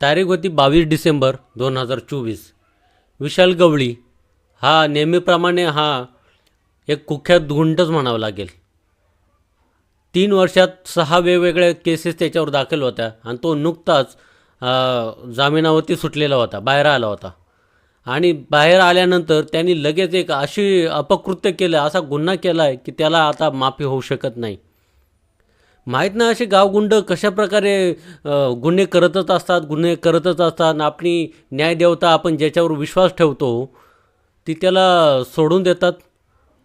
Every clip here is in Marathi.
तारीख होती बावीस डिसेंबर दोन हजार चोवीस. विशाल गवळी हा नेहमीप्रमाणे हा एक कुख्यात गुंडच म्हणावं लागेल. तीन वर्षात सहा वेगवेगळ्या केसेस त्याच्यावर दाखल होत्या आणि तो नुकताच जामिनावरती सुटलेला होता बाहेर आला होता. आणि बाहेर आल्यानंतर त्यांनी लगेच एक अशी अपकृत्य केलं असा गुन्हा केला आहे की त्याला आता माफी होऊ शकत नाही. माहीत नाही असे गावगुंड कशा प्रकारे गुन्हे करतच असतात गुन्हे करतच असतात आणि आपली न्यायदेवता आपण ज्याच्यावर विश्वास ठेवतो ती त्याला सोडून देतात.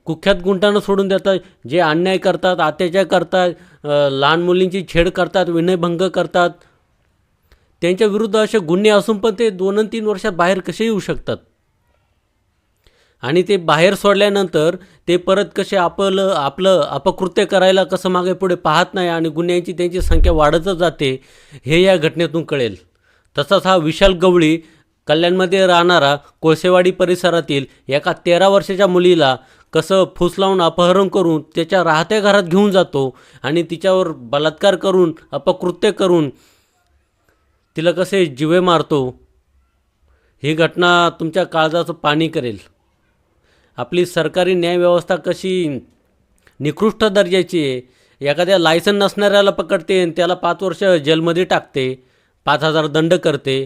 कुख्यात गुंटानं सोडून देतात जे अन्याय करतात अत्याचार करतात लहान मुलींची छेड करतात विनयभंग करतात. त्यांच्या विरुद्ध असे गुन्हे असून पण ते दोन तीन वर्षात बाहेर कसे येऊ शकतात? आणि ते बाहेर सोडल्यानंतर ते परत कसे आपलं आपलं अपकृत्य करायला कसं मागे पुढे पाहत नाही आणि गुन्ह्यांची त्यांची संख्या वाढतच जाते हे या घटनेतून कळेल. तसाच हा विशाल गवळी कल्याणमध्ये राहणारा कोळसेवाडी परिसरातील एका तेरा वर्षाच्या मुलीला कसं फूस लावून अपहरण करून त्याच्या राहत्या घरात घेऊन जातो आणि तिच्यावर बलात्कार करून अपकृत्य करून तिला कसे जिवे मारतो ही घटना तुमच्या काळजाचं पाणी करेल. आपली सरकारी न्यायव्यवस्था कशी निकृष्ट दर्जाची आहे? एखाद्या लायसन नसणाऱ्याला पकडते आणि त्याला पाच वर्ष जेलमध्ये टाकते पाच हजार दंड करते.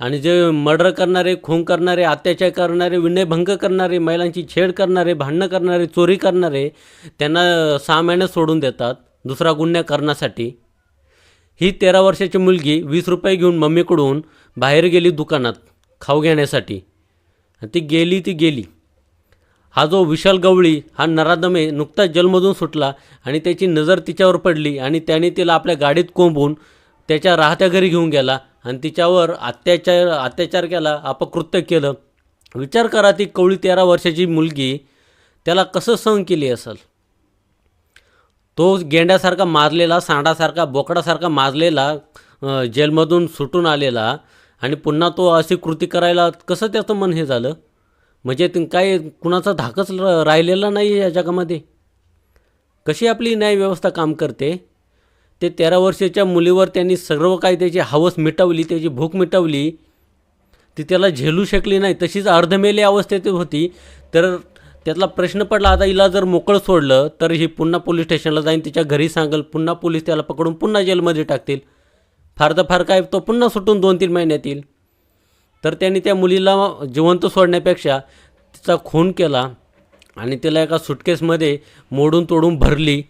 आणि जे मर्डर करणारे खून करणारे अत्याचार करणारे विनयभंग करणारे महिलांची छेड करणारे भांडणं करणारे चोरी करणारे त्यांना सहा महिने सोडून देतात दुसरा गुन्हा करण्यासाठी. ही तेरा वर्षाची मुलगी वीस रुपये घेऊन मम्मीकडून बाहेर गेली दुकानात खाऊ घेण्यासाठी. ती गेली ती गेली. हा जो विशाल गवळी हा नरादमे नुकताच जलमधून सुटला आणि त्याची नजर तिच्यावर पडली आणि त्याने तिला आपल्या गाडीत कोंबून त्याच्या राहत्या घरी घेऊन गेला आणि तिच्यावर अत्याचार अत्याचार केला अपकृत्य केलं. विचार करा ती कवळी तेरा वर्षाची मुलगी त्याला कसं सहन केली असेल? तो गेंड्यासारखा माजलेला सांडासारखा बोकडासारखा माजलेला जेलमधून सुटून आलेला आणि पुन्हा तो अशी कृती करायला कसं त्याचं मन हे झालं? म्हणजे काय कुणाचा धाकच र- राहिलेला नाही या जगामध्ये? कशी आपली न्यायव्यवस्था काम करते? ते तेरा वर्षाच्या मुलीवर त्यांनी सर्व काही त्याची हवस मिटवली त्याची भूक मिटवली ती त्याला झेलू शकली नाही. तशीच अर्धमेली अवस्थेत होती. तर त्यातला प्रश्न पडला आता हिला जर मोकळं सोडलं तर ही पुन्हा पोलीस स्टेशनला जाईन तिच्या घरी सांगेल पुन्हा पोलीस त्याला पकडून पुन्हा जेलमध्ये टाकतील. फार तर फार काय तो पुन्हा सुटून दोन तीन महिन्यात येईल. तर त्यांनी त्या मुलीला जिवंत सोडण्यापेक्षा तिचा खून केला आणि तिला एका सुटकेसमध्ये मोडून तोडून भरली.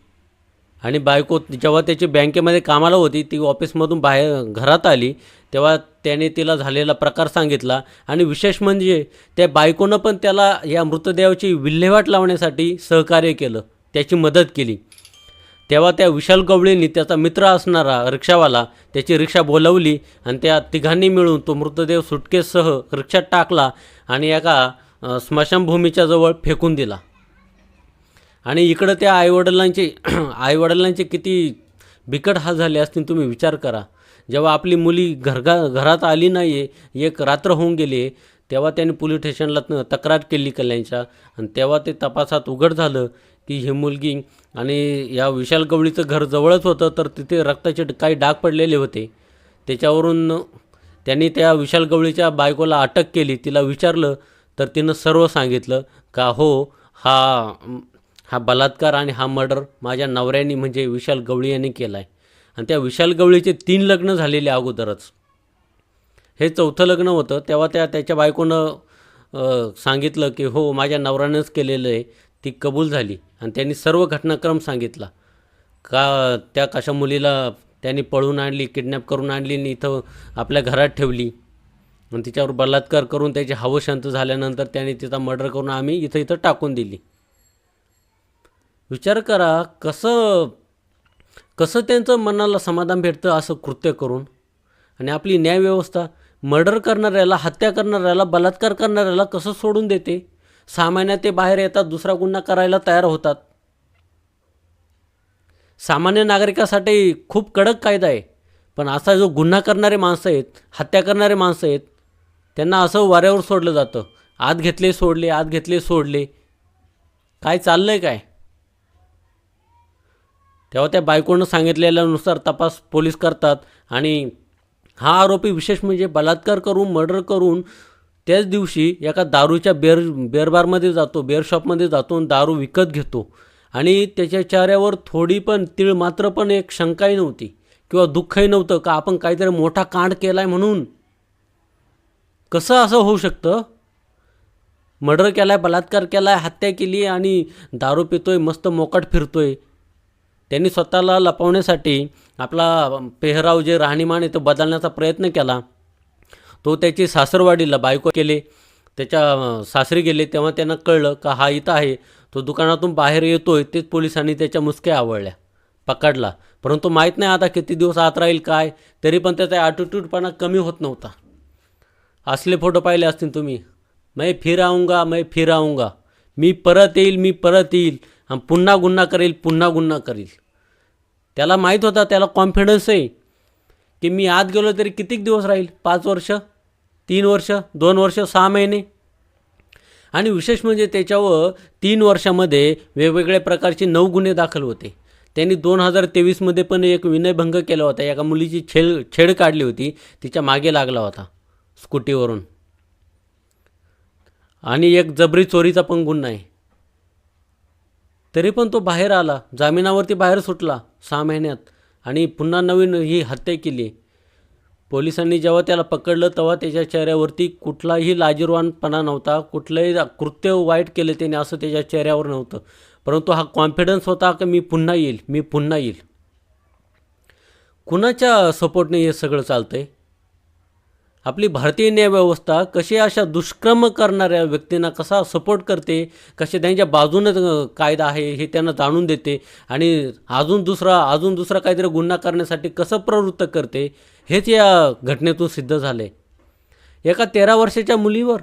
आणि बायको जेव्हा त्याची बँकेमध्ये कामाला होती ती ऑफिसमधून बाहेर घरात आली तेव्हा त्याने तिला झालेला प्रकार सांगितला. आणि विशेष म्हणजे त्या बायकोनं पण त्याला या मृतदेहाची विल्हेवाट लावण्यासाठी सहकार्य केलं त्याची मदत केली. तेव्हा त्या विशाल गवळींनी त्याचा मित्र असणारा रिक्षावाला त्याची रिक्षा बोलवली आणि त्या तिघांनी मिळून तो मृतदेह सुटकेससह रिक्षात टाकला आणि एका स्मशानभूमीच्या जवळ फेकून दिला. आणि इकडं त्या आईवडिलांचे आईवडिलांचे किती बिकट हाल झाले असतील तुम्ही विचार करा. जेव्हा आपली मुली घरगा घरात आली नाही आहे एक रात्र होऊन गेली तेव्हा त्यांनी पोलीस स्टेशनला तक्रार केली कल्याणच्या. आणि तेव्हा ते तपासात उघड झालं. की ही मुलगी आणि या विशाल गवळीचं घर जवळच होतं तर तिथे रक्ताचे काही डाग पडलेले होते. त्याच्यावरून त्यांनी त्या विशाल गवळीच्या बायकोला अटक केली. तिला विचारलं तर तिनं सर्व सांगितलं का हो हा हा बलात्कार आणि हा मर्डर माझ्या नवऱ्याने म्हणजे विशाल गवळी यांनी केला आहे आणि त्या विशाल गवळीचे तीन लग्न झालेले अगोदरच. हे चौथं लग्न होतं. तेव्हा त्या त्याच्या बायकोनं सांगितलं की हो माझ्या नवऱ्यानंच केलेलं आहे. ती कबूल झाली आणि त्यांनी सर्व घटनाक्रम सांगितला. का त्या कशा मुलीला त्यांनी पळून आणली किडनॅप करून आणली आणि इथं आपल्या घरात ठेवली. आणि तिच्यावर बलात्कार करून त्याची हवं शांत झाल्यानंतर त्याने तिचा मर्डर करून आम्ही इथं इथं टाकून दिली. विचार करा कसं कसं त्यांचं मनाला समाधान भेटतं असं कृत्य करून. आणि आपली न्यायव्यवस्था मर्डर करणाऱ्याला हत्या करणाऱ्याला बलात्कार करणाऱ्याला कसं सोडून देते? सहा महिन्यात ते बाहेर येतात दुसरा गुन्हा करायला तयार होतात. सामान्य नागरिकासाठी खूप कडक कायदा आहे पण असा जो गुन्हा करणारे माणसं आहेत हत्या करणारे माणसं आहेत त्यांना असं वाऱ्यावर सोडलं जातं. आत घेतले सोडले आत घेतले सोडले. काय चाललं आहे काय? तेव्हा त्या बायकोनं सांगितलेल्यानुसार तपास पोलीस करतात आणि हा आरोपी विशेष म्हणजे बलात्कार करून मर्डर करून त्याच दिवशी एका दारूच्या बेर बेरबारमध्ये जातो बेअरशॉपमध्ये जातो आणि दारू विकत घेतो. आणि त्याच्या चेहऱ्यावर थोडी पण तीळ मात्र पण एक शंकाही नव्हती किंवा दुःखही नव्हतं का आपण काहीतरी मोठा कांड केला आहे म्हणून? कसं असं होऊ शकतं? मर्डर केला आहे बलात्कार केला आहे हत्या केली आणि दारू पितोय मस्त मोकाट फिरतोय. त्यांनी स्वतःला लपवण्यासाठी आपला पेहराव जे राहणीमान आहे तो बदलण्याचा प्रयत्न केला. तो त्याची सासरवाडीला बायको केले. त्याच्या सासरी गेले. तेव्हा त्यांना कळलं का हा इथं आहे. तो दुकानातून बाहेर येतोय. तेच पोलिसांनी त्याच्या मुसक्या आवडल्या पकडला. परंतु माहीत नाही आता किती दिवस आत राहील काय. तरी पण त्याचा ॲटिट्यूडपणा कमी होत नव्हता. असले फोटो पाहिले असतील तुम्ही. मै फिर मै मैं मी परत येईल मी परत येईल. आणि पुन्हा गुन्हा करेल पुन्हा गुन्हा करील. त्याला माहीत होता त्याला कॉन्फिडन्स आहे. की मी आत गेलो तरी कितीक दिवस राहील? पाच वर्ष? तीन वर्ष? दोन वर्ष? सहा महिने? आणि विशेष म्हणजे त्याच्यावर तीन वर्षामध्ये वेगवेगळ्या प्रकारचे नऊ गुन्हे दाखल होते. त्यांनी दोन हजार तेवीसमध्ये पण एक विनयभंग केला होता. एका मुलीची छेड छेड काढली होती. तिच्यामागे लागला होता स्कूटीवरून. आणि एक जबरी चोरीचा पण गुन्हा आहे. तरी पण तो बाहेर आला. जामिनावरती बाहेर सुटला सहा महिन्यात. आणि पुन्हा नवीन ही हत्या केली. पोलिसांनी जेव्हा त्याला पकडलं तेव्हा त्याच्या चेहऱ्यावरती कुठलाही लाजीरवानपणा नव्हता. कुठलंही कृत्य वाईट केलं त्याने असं त्याच्या चेहऱ्यावर नव्हतं. परंतु हा कॉन्फिडन्स होता की मी पुन्हा येईल मी पुन्हा येईल. कुणाच्या सपोर्टने हे सगळं चालतं आहे आपली भारतीय न्यायव्यवस्था कशी अशा दुष्कर्म करणाऱ्या व्यक्तींना कसा सपोर्ट करते कसे त्यांच्या बाजूनं कायदा आहे हे त्यांना जाणून देते आणि अजून दुसरा अजून दुसरा काहीतरी गुन्हा करण्यासाठी कसं प्रवृत्त करते हेच या घटनेतून सिद्ध झाले एका तेरा वर्षाच्या मुलीवर.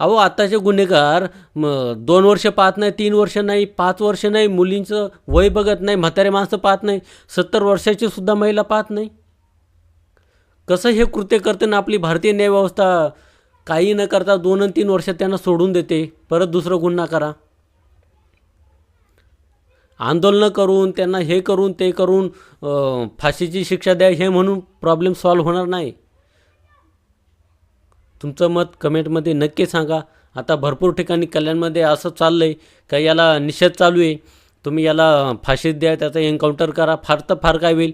अहो आत्ताचे गुन्हेगार म दोन वर्ष पाहत नाही तीन वर्ष नाही पाच वर्ष नाही मुलींचं वय बघत नाही म्हातारे माणसं पाहत नाही सत्तर वर्षाची सुद्धा महिला पाहत नाही. कसं हे कृत्य करताना आपली भारतीय न्यायव्यवस्था? काही न करता दोन आणि तीन वर्षात त्यांना सोडून देते. परत दुसरं गुन्हा करा. आंदोलनं करून त्यांना हे करून ते करून फाशीची शिक्षा द्या हे म्हणून प्रॉब्लेम सॉल्व्ह होणार नाही. तुमचं मत कमेंटमध्ये नक्की सांगा. आता भरपूर ठिकाणी कल्याणमध्ये असं चाललं आहे का याला निषेध चालू आहे. तुम्ही याला फाशीत द्या त्याचा एन्काउंटर करा. फार तर फार काय होईल.